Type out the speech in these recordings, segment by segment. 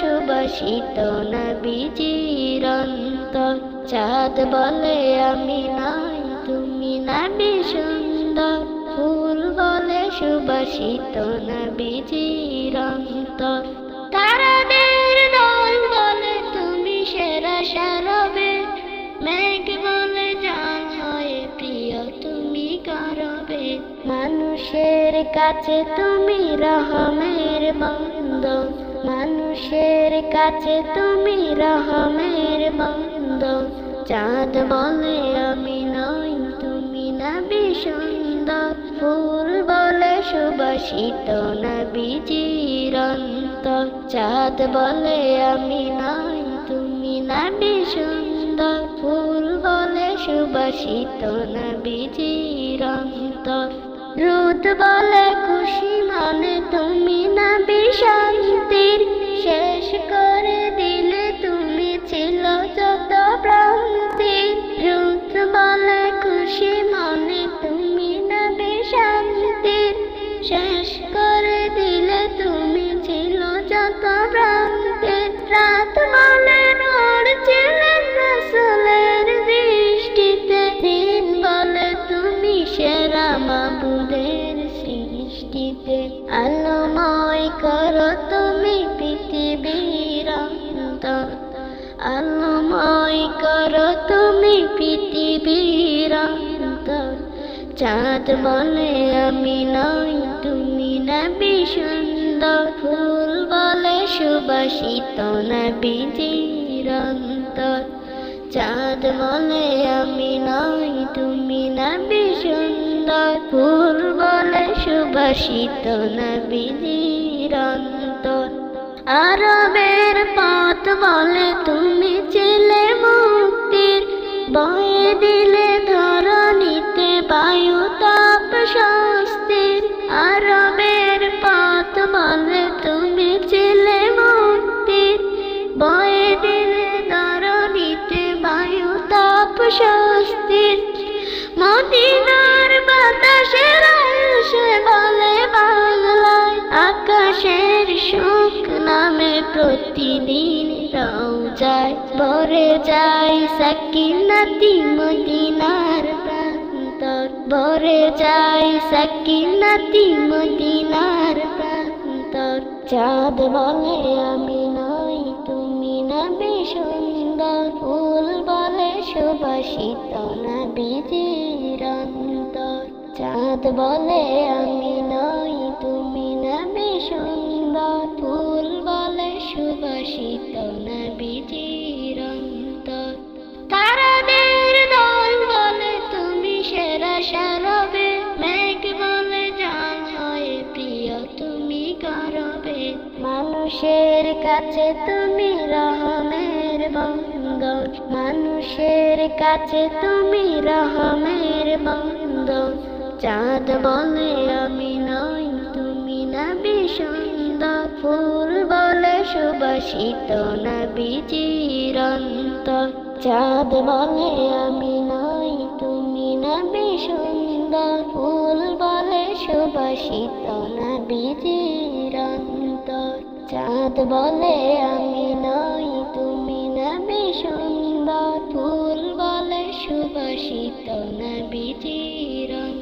সুবাসিত না বিচিরন্তর চাঁদ বলে আমি নই তুমি না সুন্দর সুবাসিত না বিচিরন্তর তারাদের দল বলে, তুমি সেরা সারবে। মেঘ বলে, জান হয় প্রিয়, তুমি করবে মানুষের কাছে তুমি রহমের বন্ধ। মানুষের কাছে তুমি রহমের বন্ধ। চাঁদ বলে, আমি নই, তুমি না সুন্দর। ফুল সুবাসিত না বিচিরন্ত চাঁদ বলে আমি নই, তুমি না সুন্দর। ফুল বলে সুবাসিত না বিচিরন্ত রুদ বলে খুশি মানে তুমি না শান্তির। শেষ করে করো তুমি পৃথিবীর অন্তর। চাঁদ বলে আমি নই, তুমি না সুন্দর। ফুল বলে সুবাসিত না বিচিরন্তর চাঁদ বলে আমি নই, তুমি না সুন্দর। ফুল বলে সুবাসিত না বিচিরন্তর আরবের পথ বলে তুমি ছেলে মুক্তির বয়ে দিলে ধরণীতে নামে প্রতিদিন রাও যায়, ভরে যায় সাকিনাতি মদিনার প্রান্তর। ভরে যায় সাকিনাতি মদিনার প্রান্তর। চাঁদ বলে, আমি নই, তুমি না সুন্দর। ফুল বলে, সুবাসিত না বিজিরন্তর চাঁদ বলে, আমি মানুষের কাছে তুমি রহমের বন্ধ মানুষের কাছে তুমি রহমের বন্ধ চাঁদ বলে আমি নই, তুমি না সুন্দর ফুল বলে সুবাসিত, না বিচিরন্ত। চাঁদ বলে আমি নই, তুমি না সুন্দর ফুল বলে সুবাসিত, না বিচিরন্ত। চাঁদ বলে আমি নই তুমি না সুন্দর। ফুল বলে সুবাসিত না বিচিরন্ত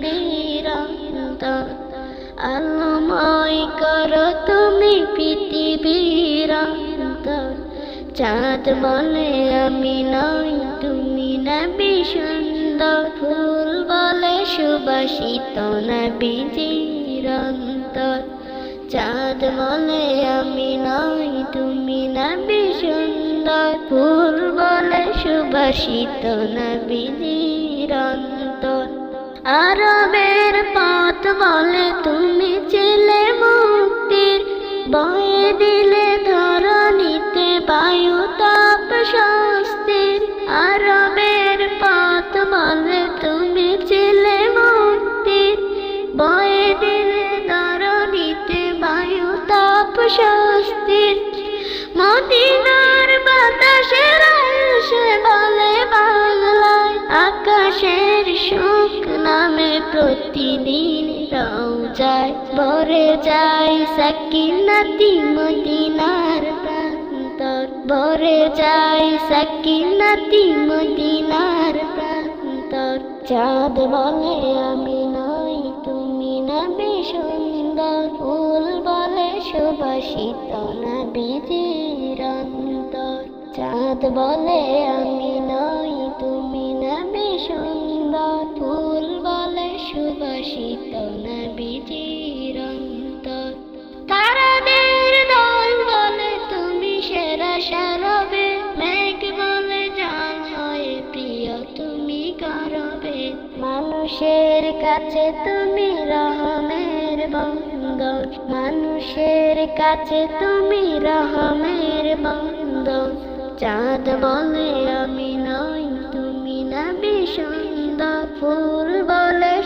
নবীর অন্তর। আলোময় করো তুমি পৃথিবীর অন্তর। চাঁদ বলে আমি নই, তুমি নবী সুন্দর। ফুল বলে সুবাসিত নবীজির অন্তর চাঁদ বলে আমি নই, তুমি নবী সুন্দর। ফুল বলে সুবাসিত নবীজির অন্তর আরবের পথ বলে তুমি ছেলে মুক্তির। বয়ে দিলে ধরণীতে বায়ু তাপ স্বস্তির। আরবের পথ বলে তুমি ছেলে মুক্তির। বয়ে দিলে ধরণীতে বায়ু তাপ স্বস্তির। মদিনার বাতাসের বাংলায় আকাশের সুখ নামে প্রতিদিন রাও যায়, ভরে যায় সাকিনাতি মদিনার প্রান্তর। ভরে যায় সাকিনাতি মদিনার প্রান্তর। চাঁদ বলে, আমি নই, তুমি নবী সুন্দর। ফুল বলে, সুবাসিত নবীজির অন্তর। চাঁদ বলে, আমি নই, তুমি সুন্দর ফুল বলে সুবাসিত নবীজির অন্তর। তারাদের দল বলে তুমি সেরা সারবে, মেঘ বলে জান হয় প্রিয় তুমি গরবে। মানুষের কাছে তুমি রহমের বন্দর মানুষের কাছে তুমি রহমের বন্দর চাঁদ বলে আমি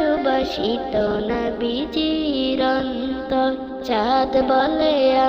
সুবাসিত নবীজির অন্তর। চাঁদ বলে